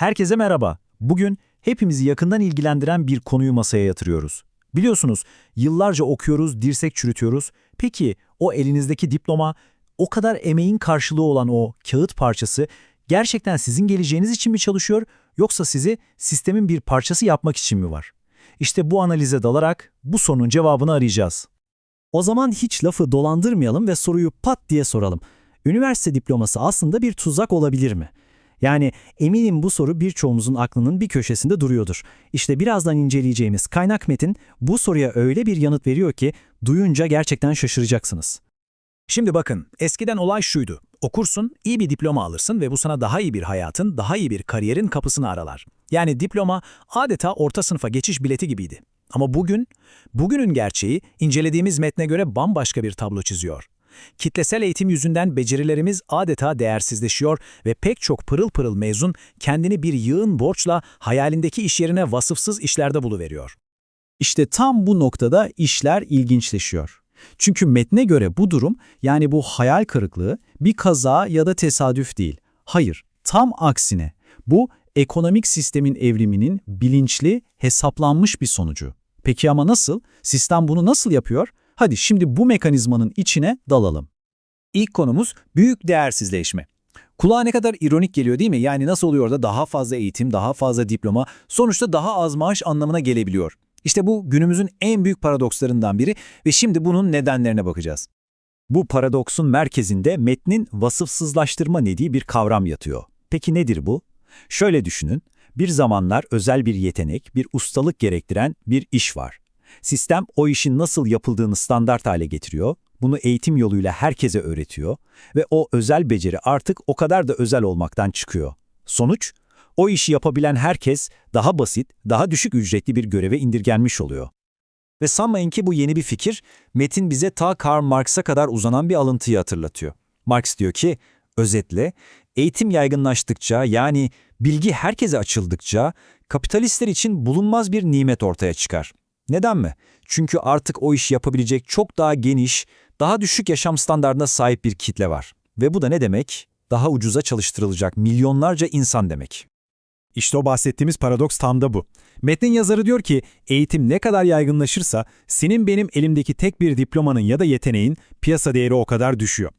Herkese merhaba. Bugün hepimizi yakından ilgilendiren bir konuyu masaya yatırıyoruz. Biliyorsunuz yıllarca okuyoruz, dirsek çürütüyoruz. Peki o elinizdeki diploma, o kadar emeğin karşılığı olan o kağıt parçası gerçekten sizin geleceğiniz için mi çalışıyor yoksa sizi sistemin bir parçası yapmak için mi var? İşte bu analize dalarak bu sorunun cevabını arayacağız. O zaman hiç lafı dolandırmayalım ve soruyu pat diye soralım. Üniversite diploması aslında bir tuzak olabilir mi? Yani eminim bu soru birçoğumuzun aklının bir köşesinde duruyordur. İşte birazdan inceleyeceğimiz kaynak metin bu soruya öyle bir yanıt veriyor ki duyunca gerçekten şaşıracaksınız. Şimdi bakın, eskiden olay şuydu. Okursun, iyi bir diploma alırsın ve bu sana daha iyi bir hayatın, daha iyi bir kariyerin kapısını aralar. Yani diploma adeta orta sınıfa geçiş bileti gibiydi. Ama bugün, bugünün gerçeği incelediğimiz metne göre bambaşka bir tablo çiziyor. Kitlesel eğitim yüzünden becerilerimiz adeta değersizleşiyor ve pek çok pırıl pırıl mezun kendini bir yığın borçla hayalindeki iş yerine vasıfsız işlerde buluveriyor. İşte tam bu noktada işler ilginçleşiyor. Çünkü metne göre bu durum yani bu hayal kırıklığı bir kaza ya da tesadüf değil. Hayır, tam aksine bu ekonomik sistemin evriminin bilinçli, hesaplanmış bir sonucu. Peki ama nasıl? Sistem bunu nasıl yapıyor? Hadi şimdi bu mekanizmanın içine dalalım. İlk konumuz büyük değersizleşme. Kulağa ne kadar ironik geliyor değil mi? Yani nasıl oluyor da daha fazla eğitim, daha fazla diploma, sonuçta daha az maaş anlamına gelebiliyor. İşte bu günümüzün en büyük paradokslarından biri ve şimdi bunun nedenlerine bakacağız. Bu paradoksun merkezinde metnin vasıfsızlaştırma dediği bir kavram yatıyor. Peki nedir bu? Şöyle düşünün, bir zamanlar özel bir yetenek, bir ustalık gerektiren bir iş var. Sistem o işin nasıl yapıldığını standart hale getiriyor, bunu eğitim yoluyla herkese öğretiyor ve o özel beceri artık o kadar da özel olmaktan çıkıyor. Sonuç, o işi yapabilen herkes daha basit, daha düşük ücretli bir göreve indirgenmiş oluyor. Ve sanmayın ki bu yeni bir fikir, metin bize ta Karl Marx'a kadar uzanan bir alıntıyı hatırlatıyor. Marx diyor ki, özetle, eğitim yaygınlaştıkça yani bilgi herkese açıldıkça kapitalistler için bulunmaz bir nimet ortaya çıkar. Neden mi? Çünkü artık o işi yapabilecek çok daha geniş, daha düşük yaşam standartına sahip bir kitle var. Ve bu da ne demek? Daha ucuza çalıştırılacak milyonlarca insan demek. İşte o bahsettiğimiz paradoks tam da bu. Metnin yazarı diyor ki, eğitim ne kadar yaygınlaşırsa senin benim elimdeki tek bir diplomanın ya da yeteneğin piyasa değeri o kadar düşüyor.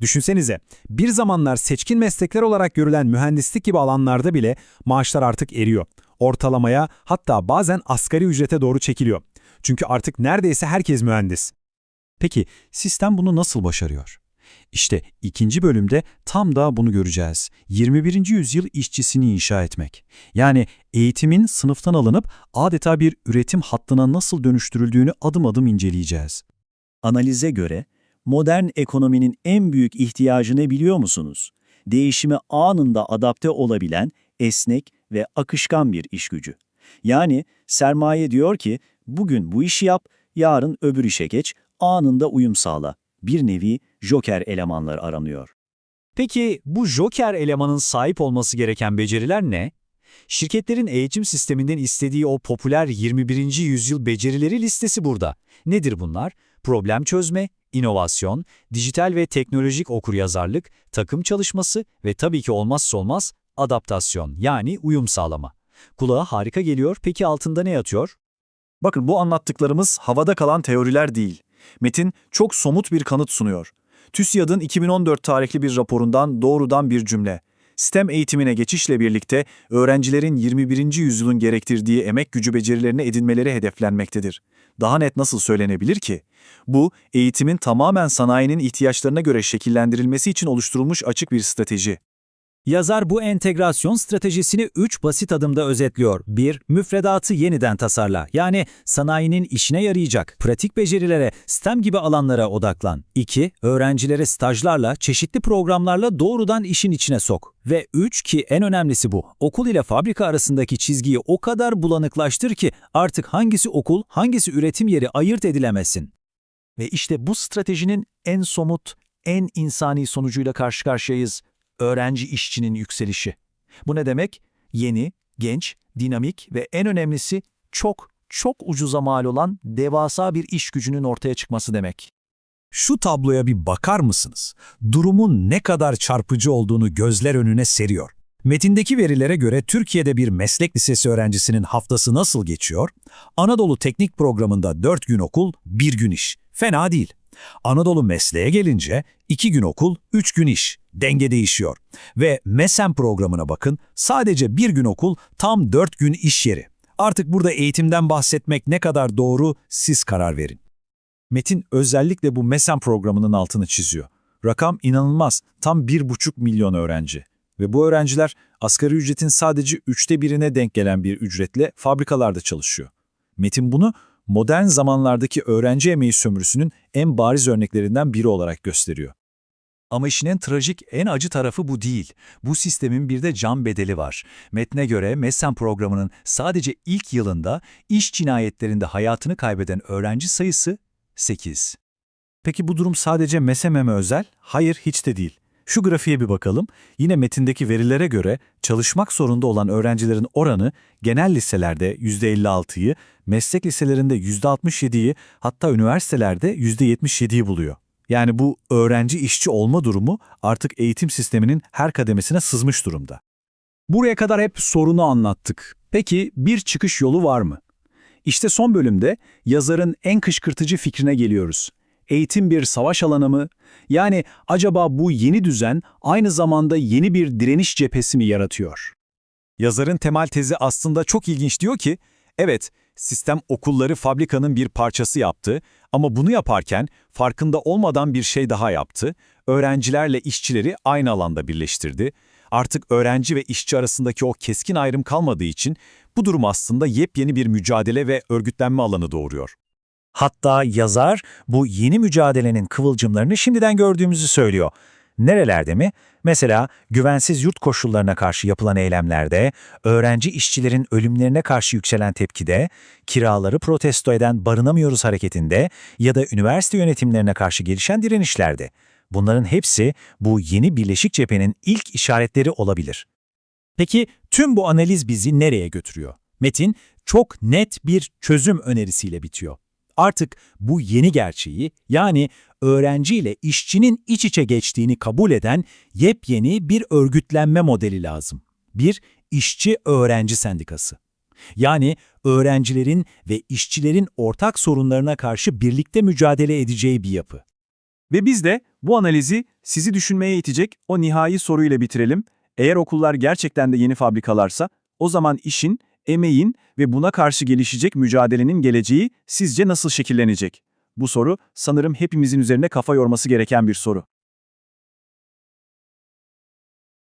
Düşünsenize, bir zamanlar seçkin meslekler olarak görülen mühendislik gibi alanlarda bile maaşlar artık eriyor. Ortalamaya hatta bazen asgari ücrete doğru çekiliyor. Çünkü artık neredeyse herkes mühendis. Peki sistem bunu nasıl başarıyor? İşte ikinci bölümde tam da bunu göreceğiz. 21. yüzyıl işçisini inşa etmek. Yani eğitimin sınıftan alınıp adeta bir üretim hattına nasıl dönüştürüldüğünü adım adım inceleyeceğiz. Analize göre modern ekonominin en büyük ihtiyacı ne biliyor musunuz? Değişime anında adapte olabilen, esnek ve akışkan bir iş gücü. Yani sermaye diyor ki bugün bu işi yap, yarın öbür işe geç, anında uyum sağla. Bir nevi joker elemanlar aranıyor. Peki bu joker elemanın sahip olması gereken beceriler ne? Şirketlerin eğitim sisteminden istediği o popüler 21. yüzyıl becerileri listesi burada. Nedir bunlar? Problem çözme, inovasyon, dijital ve teknolojik okuryazarlık, takım çalışması ve tabii ki olmazsa olmaz adaptasyon yani uyum sağlama. Kulağa harika geliyor, peki altında ne yatıyor? Bakın bu anlattıklarımız havada kalan teoriler değil. Metin çok somut bir kanıt sunuyor. TÜSİAD'ın 2014 tarihli bir raporundan doğrudan bir cümle. STEM eğitimine geçişle birlikte öğrencilerin 21. yüzyılın gerektirdiği emek gücü becerilerini edinmeleri hedeflenmektedir. Daha net nasıl söylenebilir ki? Bu, eğitimin tamamen sanayinin ihtiyaçlarına göre şekillendirilmesi için oluşturulmuş açık bir strateji. Yazar bu entegrasyon stratejisini 3 basit adımda özetliyor. 1. Müfredatı yeniden tasarla. Yani sanayinin işine yarayacak pratik becerilere, STEM gibi alanlara odaklan. 2. Öğrencilere stajlarla, çeşitli programlarla doğrudan işin içine sok. Ve 3 ki en önemlisi bu. Okul ile fabrika arasındaki çizgiyi o kadar bulanıklaştır ki artık hangisi okul, hangisi üretim yeri ayırt edilemesin. Ve işte bu stratejinin en somut, en insani sonucuyla karşı karşıyayız öğrenci işçinin yükselişi. Bu ne demek? Yeni, genç, dinamik ve en önemlisi çok, çok ucuza mal olan devasa bir iş gücünün ortaya çıkması demek. Şu tabloya bir bakar mısınız? Durumun ne kadar çarpıcı olduğunu gözler önüne seriyor. Metindeki verilere göre Türkiye'de bir meslek lisesi öğrencisinin haftası nasıl geçiyor? Anadolu Teknik Programı'nda 4 gün okul, 1 gün iş. Fena değil. Anadolu Mesleğe gelince 2 gün okul, 3 gün iş. Denge değişiyor. Ve MESEM programına bakın, sadece 1 gün okul, tam 4 gün iş yeri. Artık burada eğitimden bahsetmek ne kadar doğru siz karar verin. Metin özellikle bu MESEM programının altını çiziyor. Rakam inanılmaz, tam 1,5 milyon öğrenci. Ve bu öğrenciler asgari ücretin sadece üçte birine denk gelen bir ücretle fabrikalarda çalışıyor. Metin bunu modern zamanlardaki öğrenci emeği sömürüsünün en bariz örneklerinden biri olarak gösteriyor. Ama işin en trajik, en acı tarafı bu değil. Bu sistemin bir de can bedeli var. Metne göre MESEM programının sadece ilk yılında iş cinayetlerinde hayatını kaybeden öğrenci sayısı 8. Peki bu durum sadece MESEM'e özel? Hayır, hiç de değil. Şu grafiğe bir bakalım. Yine metindeki verilere göre çalışmak zorunda olan öğrencilerin oranı genel liselerde %56'yı, meslek liselerinde %67'yi, hatta üniversitelerde %77'yi buluyor. Yani bu öğrenci işçi olma durumu artık eğitim sisteminin her kademesine sızmış durumda. Buraya kadar hep sorunu anlattık. Peki bir çıkış yolu var mı? İşte son bölümde yazarın en kışkırtıcı fikrine geliyoruz. Eğitim bir savaş alanı mı? Yani acaba bu yeni düzen aynı zamanda yeni bir direniş cephesi mi yaratıyor? Yazarın temel tezi aslında çok ilginç diyor ki, evet sistem okulları fabrikanın bir parçası yaptı ama bunu yaparken farkında olmadan bir şey daha yaptı. Öğrencilerle işçileri aynı alanda birleştirdi. Artık öğrenci ve işçi arasındaki o keskin ayrım kalmadığı için bu durum aslında yepyeni bir mücadele ve örgütlenme alanı doğuruyor. Hatta yazar bu yeni mücadelenin kıvılcımlarını şimdiden gördüğümüzü söylüyor. Nerelerde mi? Mesela güvensiz yurt koşullarına karşı yapılan eylemlerde, öğrenci işçilerin ölümlerine karşı yükselen tepkide, kiraları protesto eden barınamıyoruz hareketinde ya da üniversite yönetimlerine karşı gelişen direnişlerde. Bunların hepsi bu yeni birleşik cephenin ilk işaretleri olabilir. Peki tüm bu analiz bizi nereye götürüyor? Metin çok net bir çözüm önerisiyle bitiyor. Artık bu yeni gerçeği yani öğrenci ile işçinin iç içe geçtiğini kabul eden yepyeni bir örgütlenme modeli lazım. Bir işçi-öğrenci sendikası. Yani öğrencilerin ve işçilerin ortak sorunlarına karşı birlikte mücadele edeceği bir yapı. Ve biz de bu analizi sizi düşünmeye itecek o nihai soruyla bitirelim. Eğer okullar gerçekten de yeni fabrikalarsa, o zaman işin, emeğin ve buna karşı gelişecek mücadelenin geleceği sizce nasıl şekillenecek? Bu soru sanırım hepimizin üzerine kafa yorması gereken bir soru.